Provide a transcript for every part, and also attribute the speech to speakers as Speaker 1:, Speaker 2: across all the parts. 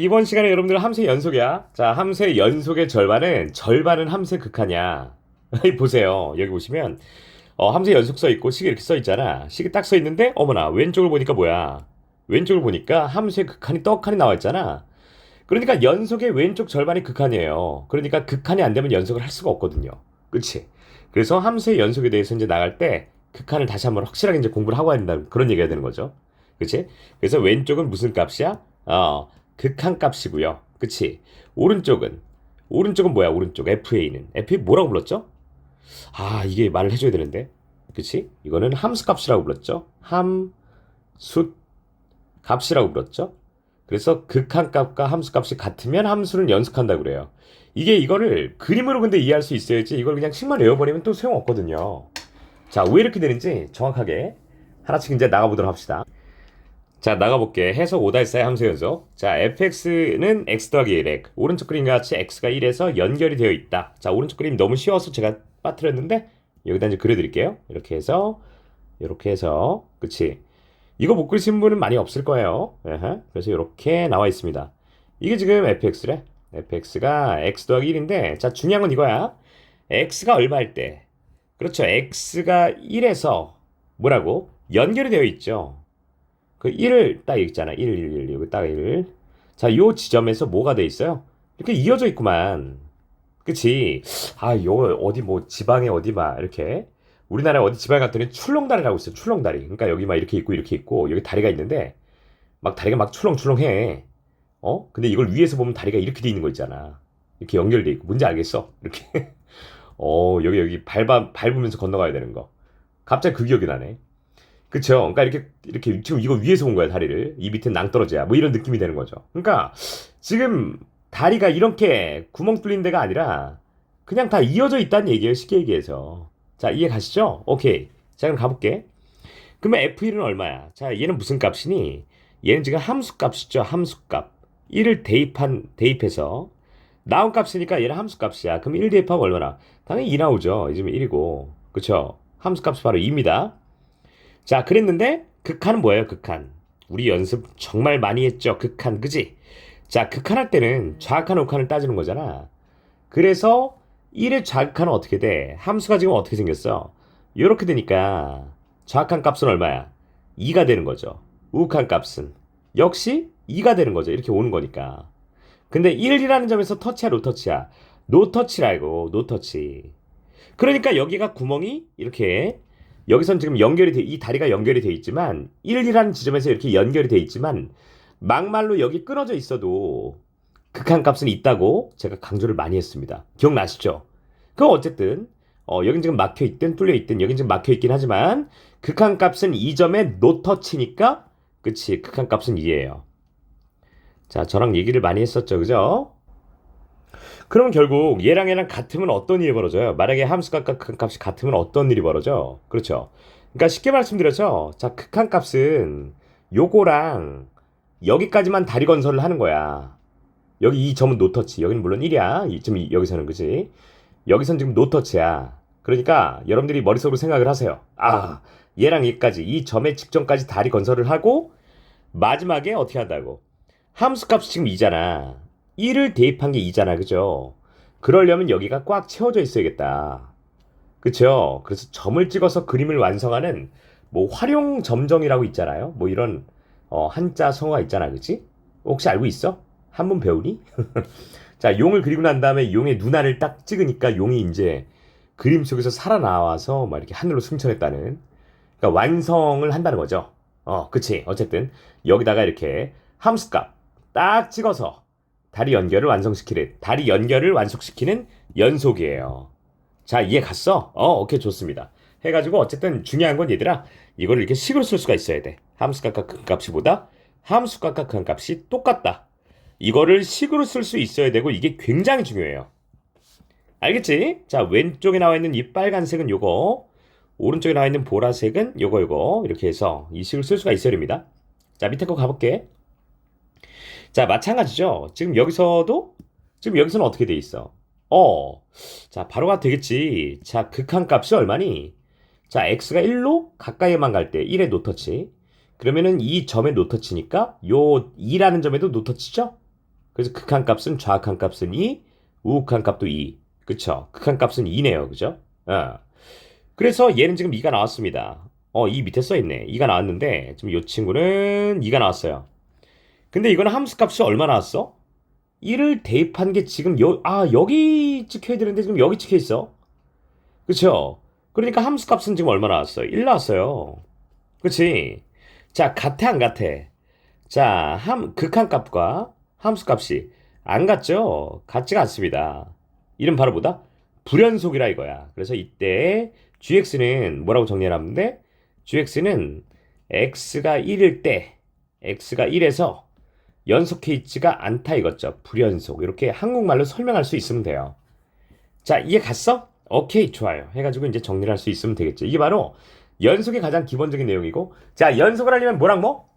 Speaker 1: 이번 시간에 여러분들 함수의 연속이야. 자, 함수의 연속의 절반은 절반은 함수의 극한이야. 보세요. 여기 보시면 어, 함수의 연속 써 있고 식이 이렇게 써 있잖아. 식이 딱 써 있는데 어머나 왼쪽을 보니까 뭐야? 왼쪽을 보니까 함수의 극한이 떡하니 나와 있잖아. 그러니까 연속의 왼쪽 절반이 극한이에요. 그러니까 극한이 안 되면 연속을 할 수가 없거든요. 그치? 그래서 함수의 연속에 대해서 이제 나갈 때 극한을 다시 한번 확실하게 이제 공부를 하고 와야 된다. 그런 얘기가 되는 거죠. 그치? 그래서 왼쪽은 무슨 값이야? 어, 극한 값이고요. 그치? 오른쪽은 오른쪽은 뭐야? 오른쪽 FA는 FA 뭐라고 불렀죠? 아 이게 말을 해줘야 되는데 그치? 이거는 함수 값이라고 불렀죠. 함수 값이라고 불렀죠. 그래서 극한 값과 함수 값이 같으면 함수를 연속한다고 그래요. 이게 이거를 그림으로 근데 이해할 수 있어야지 이걸 그냥 식만 외워버리면 또 소용없거든요. 자, 왜 이렇게 되는지 정확하게 하나씩 이제 나가보도록 합시다. 자, 나가볼게. 해석 5달사의 함수 연속. 자, fx는 x 더하기 1에 오른쪽 그림과 같이 x가 1에서 연결이 되어 있다. 자, 오른쪽 그림 너무 쉬워서 제가 빠뜨렸는데 여기다 이제 그려드릴게요. 이렇게 해서 이렇게 해서 그치? 이거 못 그리신 분은 많이 없을 거예요. 그래서 이렇게 나와 있습니다. 이게 지금 fx래. fx가 x 더하기 1인데 자, 중요한 건 이거야. x가 얼마일 때? 그렇죠. x가 1에서 뭐라고? 연결이 되어 있죠. 그 1을 딱 있잖아. 1, 1, 1, 여기 딱 1. 자, 요 지점에서 뭐가 돼 있어요? 이렇게 이어져 있구만. 그치? 아, 요, 어디 뭐 지방에 어디 막 이렇게. 우리나라 어디 지방에 갔더니 출렁다리라고 있어요. 출렁다리. 그러니까 여기 막 이렇게 있고 이렇게 있고 여기 다리가 있는데 막 다리가 막 출렁출렁해. 어? 근데 이걸 위에서 보면 다리가 이렇게 돼 있는 거 있잖아. 이렇게 연결돼 있고. 뭔지 알겠어? 이렇게. 어, 여기 여기 밟아 밟으면서 건너가야 되는 거. 갑자기 그 기억이 나네. 그쵸? 그러니까 이렇게 이렇게 지금 이거 위에서 본 거야 다리를 이 밑에 낭떠러지야 뭐 이런 느낌이 되는 거죠. 그러니까 지금 다리가 이렇게 구멍 뚫린 데가 아니라 그냥 다 이어져 있다는 얘기예요 쉽게 얘기해서. 자 이해 가시죠? 오케이. 자 그럼 가볼게. 그러면 f1은 얼마야? 자 얘는 무슨 값이니? 얘는 지금 함수 값이죠 함수 값. 1을 대입한 대입해서 나온 값이니까 얘는 함수 값이야. 그럼 1 대입하면 얼마나? 당연히 2 나오죠. 이제 1이고 그쵸? 함수 값이 바로 2입니다. 자, 그랬는데 극한은 뭐예요? 극한. 우리 연습 정말 많이 했죠. 극한, 그지? 자, 극한 할 때는 좌극한, 우극한을 따지는 거잖아. 그래서 1의 좌극한은 어떻게 돼? 함수가 지금 어떻게 생겼어? 이렇게 되니까 좌극한 값은 얼마야? 2가 되는 거죠. 우극한 값은 역시 2가 되는 거죠. 이렇게 오는 거니까. 근데 1이라는 점에서 터치야, 노터치야? 노터치라고, 노터치. 그러니까 여기가 구멍이 이렇게 여기선 지금 연결이 돼, 이 다리가 연결이 돼 있지만 1이라는 지점에서 이렇게 연결이 돼 있지만 막말로 여기 끊어져 있어도 극한 값은 있다고 제가 강조를 많이 했습니다. 기억나시죠? 그럼 어쨌든 어, 여긴 지금 막혀 있든 뚫려 있든 여긴 지금 막혀 있긴 하지만 극한 값은 이 점에 노터치니까 그치 극한 값은 2예요. 자 저랑 얘기를 많이 했었죠 그죠? 그럼 결국 얘랑 얘랑 같으면 어떤 일이 벌어져요? 만약에 함수값 극한 값이 같으면 어떤 일이 벌어져? 그렇죠. 그러니까 쉽게 말씀드려서 자 극한 값은 요거랑 여기까지만 다리 건설을 하는 거야. 여기 이 점은 노터치. 여기는 물론 1이야. 이 지금 여기서는 그지? 여기선 지금 노터치야. 그러니까 여러분들이 머릿속으로 생각을 하세요. 아, 얘랑 얘까지 이 점의 직전까지 다리 건설을 하고 마지막에 어떻게 한다고? 함수 값이 지금 2잖아. 1을 대입한 게 2잖아. 그죠? 그러려면 여기가 꽉 채워져 있어야겠다. 그쵸? 그래서 점을 찍어서 그림을 완성하는 뭐 활용 점정이라고 있잖아요. 뭐 이런 어, 한자 성어가 있잖아. 그치? 혹시 알고 있어? 한번 배우니? 자, 용을 그리고 난 다음에 용의 눈알을 딱 찍으니까 용이 이제 그림 속에서 살아나와서 막 이렇게 하늘로 승천했다는 그러니까 완성을 한다는 거죠. 어, 그치. 어쨌든 여기다가 이렇게 함수값 딱 찍어서 다리 연결을 완성시키는 다리 연결을 완성시키는 연속이에요. 자 이해 갔어? 어 오케이 좋습니다. 해가지고 어쨌든 중요한 건 얘들아 이걸 이렇게 식으로 쓸 수가 있어야 돼. 함수값과 극값이보다 함수값과 극값이 똑같다. 이거를 식으로 쓸 수 있어야 되고 이게 굉장히 중요해요. 알겠지? 자 왼쪽에 나와 있는 이 빨간색은 요거 오른쪽에 나와 있는 보라색은 요거 요거 이렇게 해서 이 식을 쓸 수가 있어야 됩니다. 자 밑에 거 가볼게. 자, 마찬가지죠. 지금 여기서도 지금 여기서는 어떻게 돼 있어? 어. 자, 바로가 되겠지. 자, 극한 값이 얼마니? 자, x가 1로 가까이만 갈 때 1의 노터치. 그러면은 이 점의 노터치니까 요 2라는 점에도 노터치죠? 그래서 극한 값은 좌극한 값은 2, 우극한 값도 2. 그쵸? 극한 값은 2네요. 그죠? 어. 그래서 얘는 지금 2가 나왔습니다. 어, 2 밑에 써있네. 2가 나왔는데 지금 이 친구는 2가 나왔어요. 근데 이거는 함수 값이 얼마 나왔어? 1을 대입한 게 지금 여, 아, 여기 찍혀야 되는데 지금 여기 찍혀 있어. 그쵸? 그러니까 함수 값은 지금 얼마 나왔어요? 1 나왔어요. 그치? 자, 같아, 안 같아? 자, 함, 극한 값과 함수 값이 안 같죠? 같지가 않습니다. 이름 바로 뭐다? 불연속이라 이거야. 그래서 이때 gx는 뭐라고 정리하는데 gx는 x가 1일 때 x가 1에서 연속해 있지가 않다 이거죠. 불연속. 이렇게 한국말로 설명할 수 있으면 돼요. 자, 이해 갔어? 오케이, 좋아요. 해가지고 이제 정리를 할 수 있으면 되겠죠. 이게 바로 연속의 가장 기본적인 내용이고, 자, 연속을 하려면 뭐랑 뭐?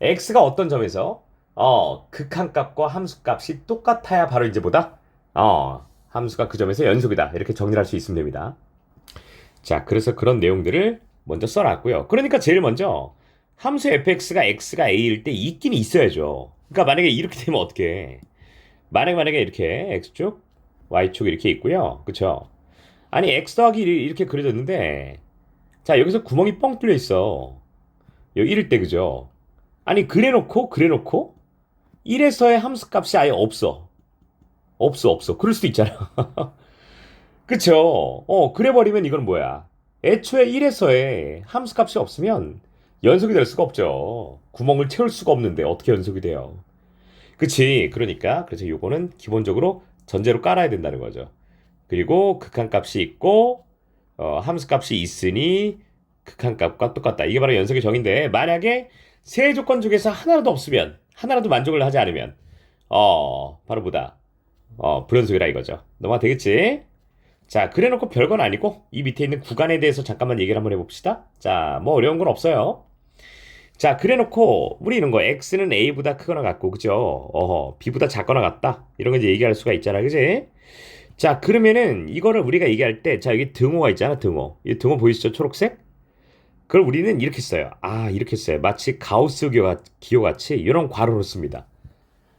Speaker 1: x가 어떤 점에서 어, 극한값과 함수값이 똑같아야 바로 이제 뭐다? 어, 함수가 그 점에서 연속이다. 이렇게 정리를 할 수 있으면 됩니다. 자, 그래서 그런 내용들을 먼저 써놨고요. 그러니까 제일 먼저 함수 fx가 x가 a일 때 있긴 있어야죠. 그러니까 만약에 이렇게 되면 어떻게 해? 만약에 만약에 이렇게 x축, y축 이렇게 있고요. 그쵸? 아니 x 더하기 1 이렇게 그려졌는데 자 여기서 구멍이 뻥 뚫려 있어. 여기 이럴 때 그죠? 아니 그래 놓고 그래 놓고 1에서의 함수 값이 아예 없어. 없어 없어. 그럴 수도 있잖아. 그쵸? 어 그래 버리면 이건 뭐야? 애초에 1에서의 함수 값이 없으면 연속이 될 수가 없죠. 구멍을 채울 수가 없는데 어떻게 연속이 돼요? 그치? 그러니까 그래서 요거는 기본적으로 전제로 깔아야 된다는 거죠. 그리고 극한값이 있고 어, 함수값이 있으니 극한값과 똑같다. 이게 바로 연속의 정의인데 만약에 세 조건 중에서 하나라도 없으면 하나라도 만족을 하지 않으면 어 바로 뭐다 어 불연속이라 이거죠. 넘어가 되겠지? 자 그래놓고 별건 아니고 이 밑에 있는 구간에 대해서 잠깐만 얘기를 한번 해봅시다. 자 뭐 어려운 건 없어요. 자 그래놓고 우리 이런 거 x는 a보다 크거나 같고 그죠? 어허 b보다 작거나 같다 이런 거 이제 얘기할 수가 있잖아 그지? 자 그러면은 이거를 우리가 얘기할 때 자 여기 등호가 있잖아 등호 이 등호 보이시죠 초록색? 그걸 우리는 이렇게 써요. 아, 이렇게 써요. 마치 가우스 기호, 같이 이런 괄호로 씁니다.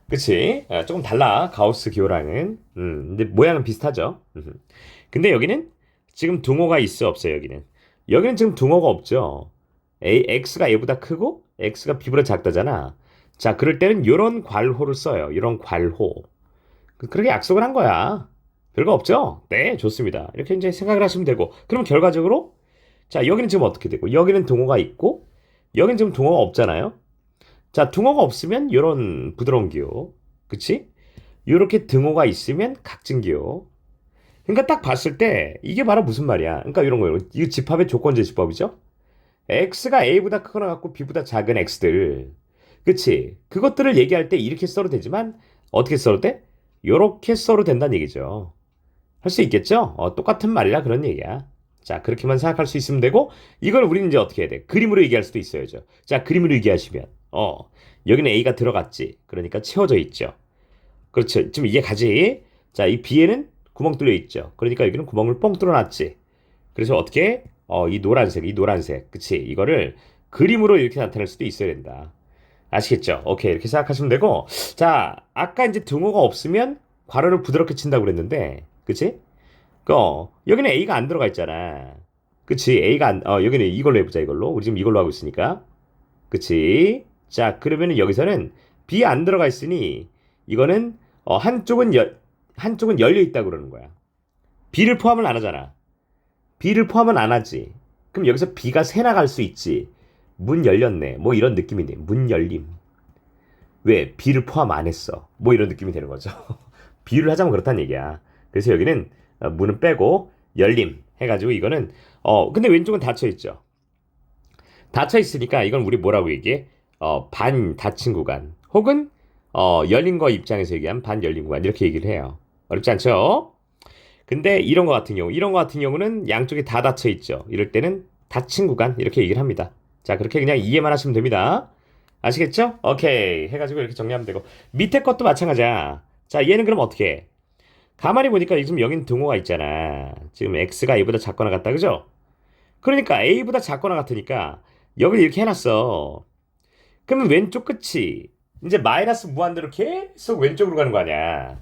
Speaker 1: 그치? 아, 조금 달라. 가우스 기호랑은. 음, 근데 모양은 비슷하죠. 음. 근데 여기는 지금 등호가 있어 없어요, 여기는. 여기는 지금 등호가 없죠. A, X가 A보다 크고 X가 B보다 작다잖아. 자, 그럴 때는 이런 괄호를 써요. 이런 괄호. 그- 그렇게 약속을 한 거야. 별거 없죠? 네, 좋습니다. 이렇게 이제 생각을 하시면 되고. 그럼 결과적으로 자, 여기는 지금 어떻게 되고, 여기는 동호가 있고, 여기는 지금 동호가 없잖아요? 자, 등호가 없으면 이런 부드러운 기호. 그치? 이렇게 등호가 있으면 각진 기호. 그러니까 딱 봤을 때, 이게 바로 무슨 말이야? 그러니까 이런 거예요. 이거 집합의 조건 제시법이죠? X가 a보다 크거나 같고 b보다 작은 x들. 그치? 그것들을 얘기할 때 이렇게 써도 되지만, 어떻게 써도 돼? 요렇게 써도 된다는 얘기죠. 할 수 있겠죠? 어, 똑같은 말이라 그런 얘기야. 자, 그렇게만 생각할 수 있으면 되고, 이걸 우리는 이제 어떻게 해야 돼? 그림으로 얘기할 수도 있어야죠. 자, 그림으로 얘기하시면, 어, 여기는 A가 들어갔지. 그러니까 채워져 있죠. 그렇죠. 지금 이게 가지. 자, 이 B에는 구멍 뚫려 있죠. 그러니까 여기는 구멍을 뻥 뚫어놨지. 그래서 어떻게, 어, 이 노란색, 이 노란색. 그치. 이거를 그림으로 이렇게 나타낼 수도 있어야 된다. 아시겠죠? 오케이. 이렇게 생각하시면 되고, 자, 아까 이제 등호가 없으면 괄호를 부드럽게 친다고 그랬는데, 그치? 어, 여기는 A가 안 들어가 있잖아. 그치? A가 안, 어, 여기는 이걸로 해보자, 이걸로. 우리 지금 이걸로 하고 있으니까. 그치? 자, 그러면은 여기서는 B 안 들어가 있으니, 이거는, 어, 한쪽은 열, 한쪽은 열려 있다고 그러는 거야. B를 포함을 안 하잖아. B를 포함은 안 하지. 그럼 여기서 B가 새 나갈 수 있지. 문 열렸네. 뭐 이런 느낌이네. 문 열림. 왜? B를 포함 안 했어. 뭐 이런 느낌이 되는 거죠. 비유를 하자면 그렇다는 얘기야. 그래서 여기는 어, 문은 빼고 열림 해가지고 이거는 어 근데 왼쪽은 닫혀 있죠. 닫혀 있으니까 이건 우리 뭐라고 얘기해? 어 반 닫힌 구간 혹은 어 열린 거 입장에서 얘기하면 반 열린 구간 이렇게 얘기를 해요. 어렵지 않죠? 근데 이런 거 같은 경우 이런 거 같은 경우는 양쪽이 다 닫혀 있죠. 이럴 때는 닫힌 구간 이렇게 얘기를 합니다. 자 그렇게 그냥 이해만 하시면 됩니다. 아시겠죠? 오케이 해가지고 이렇게 정리하면 되고 밑에 것도 마찬가지야. 자 얘는 그럼 어떻게 해? 가만히 보니까 지금 여긴 등호가 있잖아. 지금 x가 a보다 작거나 같다, 그죠? 그러니까 a보다 작거나 같으니까 여기를 이렇게 해놨어. 그러면 왼쪽 끝이 이제 마이너스 무한대로 계속 왼쪽으로 가는 거 아니야.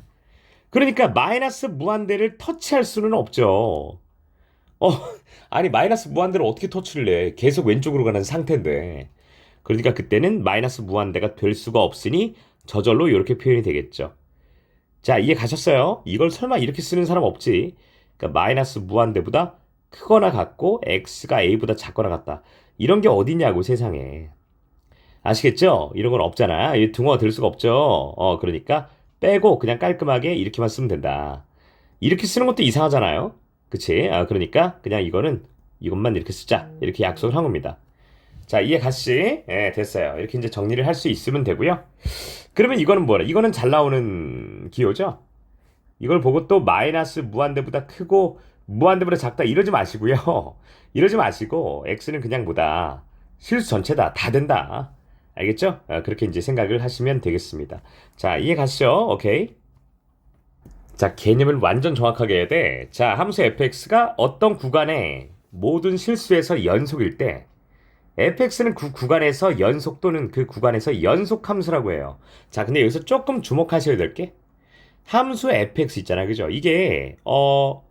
Speaker 1: 그러니까 마이너스 무한대를 터치할 수는 없죠. 어, 아니 마이너스 무한대를 어떻게 터치를 해? 계속 왼쪽으로 가는 상태인데. 그러니까 그때는 마이너스 무한대가 될 수가 없으니 저절로 이렇게 표현이 되겠죠. 자, 이해 가셨어요? 이걸 설마 이렇게 쓰는 사람 없지. 그러니까 마이너스 무한대보다 크거나 같고 x가 a보다 작거나 같다. 이런 게 어디냐고 세상에. 아시겠죠? 이런 건 없잖아. 이 등호가 될 수가 없죠. 어, 그러니까 빼고 그냥 깔끔하게 이렇게만 쓰면 된다. 이렇게 쓰는 것도 이상하잖아요. 그치? 아, 그러니까 그냥 이거는 이것만 이렇게 쓰자. 이렇게 약속을 한 겁니다. 자, 이해 갔시? 예, 됐어요. 이렇게 이제 정리를 할 수 있으면 되고요. 그러면 이거는 뭐라? 이거는 잘 나오는 기호죠? 이걸 보고 또 마이너스 무한대보다 크고 무한대보다 작다 이러지 마시고요. 이러지 마시고 x는 그냥 뭐다. 실수 전체다. 다 된다. 알겠죠? 아, 그렇게 이제 생각을 하시면 되겠습니다. 자, 이해 가시죠? 오케이. 자, 개념을 완전 정확하게 해야 돼. 자, 함수 fx가 어떤 구간에 모든 실수에서 연속일 때 fx는 그 구간에서 연속 또는 그 구간에서 연속 함수라고 해요. 자, 근데 여기서 조금 주목하셔야 될 게 함수 fx 있잖아요. 그죠? 이게 어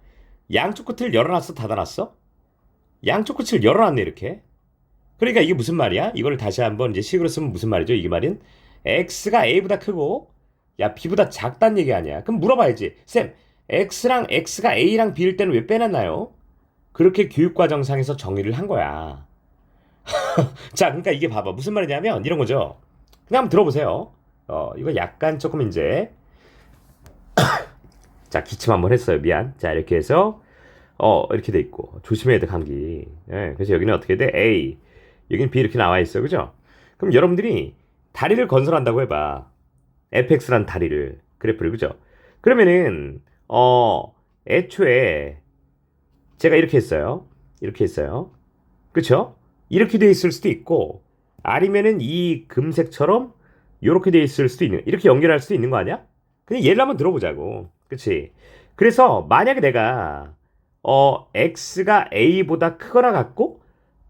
Speaker 1: 양쪽 끝을 열어놨어, 닫아놨어? 양쪽 끝을 열어놨네, 이렇게. 그러니까 이게 무슨 말이야? 이걸 다시 한번 이제 식으로 쓰면 무슨 말이죠? 이게 말은 x가 a보다 크고 야 b보다 작다는 얘기 아니야. 그럼 물어봐야지. 쌤, x랑 x가 a랑 b일 때는 왜 빼놨나요? 그렇게 교육과정상에서 정의를 한 거야. 자, 그러니까 이게 봐봐. 무슨 말이냐면 이런 거죠. 그냥 한번 들어보세요. 어, 이거 약간 조금 이제 자, 기침 한번 했어요. 미안. 자, 이렇게 해서 어, 이렇게 돼 있고 조심해야 돼, 감기. 예, 그래서 여기는 어떻게 돼? A. 여기는 B 이렇게 나와 있어. 그죠? 그럼 여러분들이 다리를 건설한다고 해 봐. fx란 다리를 그래프를 그죠? 그러면은 어, 애초에 제가 이렇게 했어요. 이렇게 했어요. 그쵸? 이렇게 돼 있을 수도 있고 아니면은 이 금색처럼 이렇게 돼 있을 수도 있는 이렇게 연결할 수도 있는 거 아니야? 그냥 예를 한번 들어보자고. 그치? 그래서 만약에 내가 어 x가 a보다 크거나 같고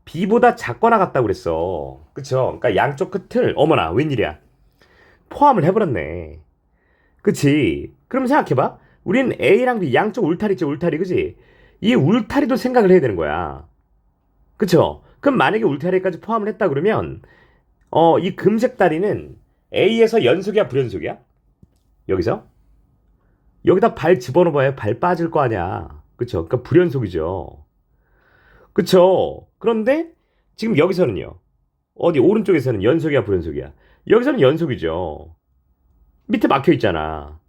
Speaker 1: b보다 작거나 같다고 그랬어. 그쵸? 그러니까 양쪽 끝을 어머나 웬일이야? 포함을 해버렸네. 그치? 그럼 생각해봐. 우린 a랑 b 양쪽 울타리 있지 울타리 그지? 이 울타리도 생각을 해야 되는 거야. 그쵸? 그럼 만약에 울타리까지 포함을 했다 그러면 어 이 금색 다리는 a에서 연속이야 불연속이야? 여기서? 여기다 발 집어넣어봐야 발 빠질 거 아니야. 그쵸? 그러니까 불연속이죠. 그쵸? 그런데 지금 여기서는요. 어디 오른쪽에서는 연속이야 불연속이야? 여기서는 연속이죠. 밑에 막혀 있잖아.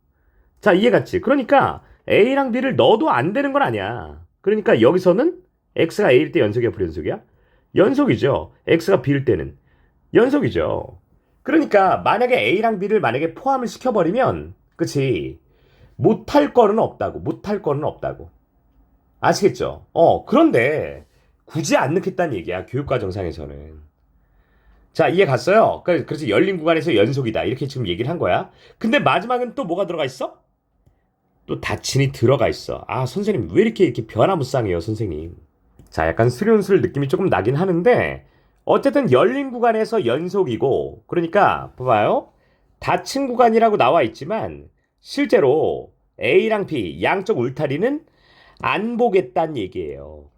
Speaker 1: 자, 이해갔지? 그러니까 A랑 B를 넣어도 안 되는 건 아니야. 그러니까 여기서는 X가 A일 때 연속이야 불연속이야? 연속이죠. X가 B일 때는 연속이죠. 그러니까 만약에 A랑 B를 만약에 포함을 시켜버리면 그치 못할 거는 없다고 못할 거는 없다고 아시겠죠? 어 그런데 굳이 안 넣겠다는 얘기야 교육과정상에서는 자 이해 갔어요? 그- 그래서 열린 구간에서 연속이다 이렇게 지금 얘기를 한 거야 근데 마지막은 또 뭐가 들어가 있어? 또 다친이 들어가 있어 아 선생님 왜 이렇게 이렇게 변화무쌍해요 선생님 자 약간 수련술 느낌이 조금 나긴 하는데 어쨌든 열린 구간에서 연속이고 그러니까 봐봐요 닫힌 구간이라고 나와 있지만 실제로 A랑 B 양쪽 울타리는 안 보겠다는 얘기예요.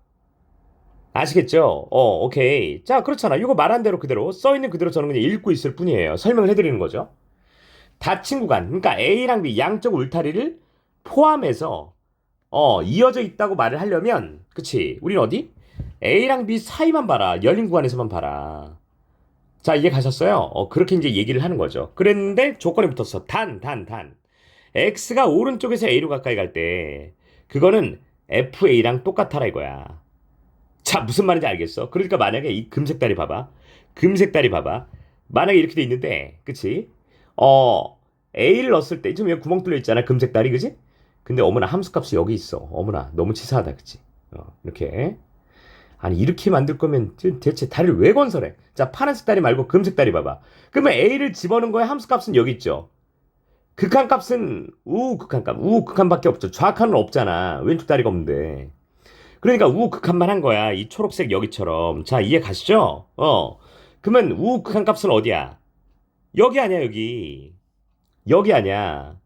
Speaker 1: 아시겠죠? 어, 오케이. 자, 그렇잖아. 이거 말한 대로 그대로 써 있는 그대로 저는 그냥 읽고 있을 뿐이에요. 설명을 해드리는 거죠. 닫힌 구간, 그러니까 A랑 B 양쪽 울타리를 포함해서 어 이어져 있다고 말을 하려면, 그치? 우린 어디? A랑 B 사이만 봐라. 열린 구간에서만 봐라. 자, 이해 가셨어요? 어, 그렇게 이제 얘기를 하는 거죠. 그랬는데 조건이 붙었어. 단, 단, 단. X가 오른쪽에서 A로 가까이 갈 때, 그거는 FA랑 똑같아라 이거야. 자, 무슨 말인지 알겠어? 그러니까 만약에 이 금색 다리 봐봐. 금색 다리 봐봐. 만약에 이렇게 돼 있는데, 그치? 어, A를 넣었을 때, 지금 여기 구멍 뚫려 있잖아. 금색 다리, 그지? 근데 어머나 함수값이 여기 있어. 어머나, 너무 치사하다, 그치? 어, 이렇게. 아니, 이렇게 만들 거면 대체 다리를 왜 건설해? 자, 파란색 다리 말고 금색 다리 봐봐. 그러면 A를 집어넣은 거에 함수값은 여기 있죠. 극한값은 우극한값, 우극한밖에 없죠. 좌극한은 없잖아. 왼쪽 다리가 없는데. 그러니까 우극한만 한 거야. 이 초록색 여기처럼. 자, 이해 가시죠? 어. 그러면 우극한 값은 어디야? 여기 아니야, 여기. 여기 아니야.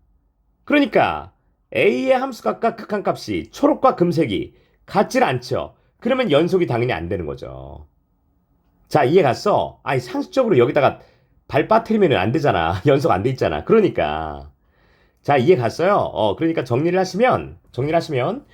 Speaker 1: 그러니까 A의 함수값과 극한 값이 초록과 금색이 같질 않죠. 그러면 연속이 당연히 안 되는 거죠. 자, 이해 갔어? 아니, 상식적으로 여기다가 발 빠뜨리면 안 되잖아. 연속 안 돼 있잖아. 그러니까. 자, 이해 갔어요? 어, 그러니까 정리를 하시면, 정리를 하시면,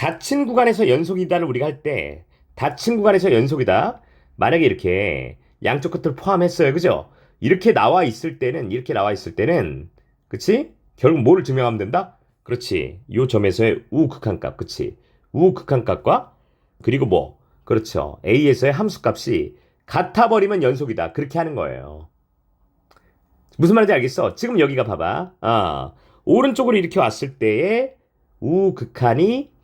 Speaker 1: 닫힌 구간에서 연속이다를 우리가 할 때, 닫힌 구간에서 연속이다. 만약에 이렇게 양쪽 끝을 포함했어요. 그죠? 이렇게 나와 있을 때는, 이렇게 나와 있을 때는, 그치? 결국 뭐를 증명하면 된다? 그렇지. 요 점에서의 우극한값, 그치? 우극한값과, 그리고 뭐, 그렇죠. A에서의 함수값이 같아버리면 연속이다. 그렇게 하는 거예요. 무슨 말인지 알겠어? 지금 여기가 봐봐. 아, 오른쪽으로 이렇게 왔을 때의 우극한이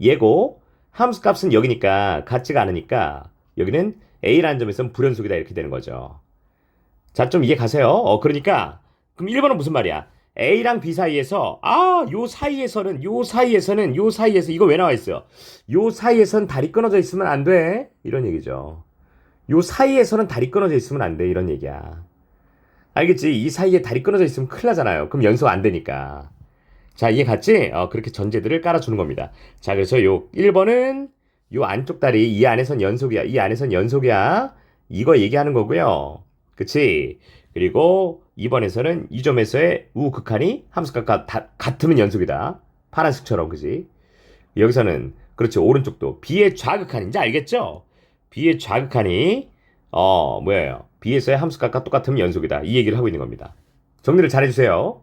Speaker 1: 얘고 함수 값은 여기니까 같지가 않으니까 여기는 A라는 점에서는 불연속이다 이렇게 되는 거죠. 자, 좀 이해 가세요? 어, 그러니까 그럼 1번은 무슨 말이야? A랑 B 사이에서 아, 요 사이에서는 요 사이에서는 요 사이에서 이거 왜 나와 있어요? 요 사이에선 다리 끊어져 있으면 안 돼. 이런 얘기죠. 요 사이에서는 다리 끊어져 있으면 안 돼. 이런 얘기야. 알겠지? 이 사이에 다리 끊어져 있으면 큰일 나잖아요. 그럼 연속 안 되니까. 자, 이해 갔지? 어, 그렇게 전제들을 깔아주는 겁니다. 자, 그래서 요 1번은 요 안쪽 다리 이 안에선 연속이야. 이 안에선 연속이야. 이거 얘기하는 거고요. 그치? 그리고 2번에서는 이 점에서의 우극한이 함수값과 다- 같으면 연속이다. 파란색처럼, 그지? 여기서는, 그렇죠. 오른쪽도 B의 좌극한인지 알겠죠? B의 좌극한이, 어, 뭐예요? B에서의 함수값과 똑같으면 연속이다. 이 얘기를 하고 있는 겁니다. 정리를 잘 해주세요.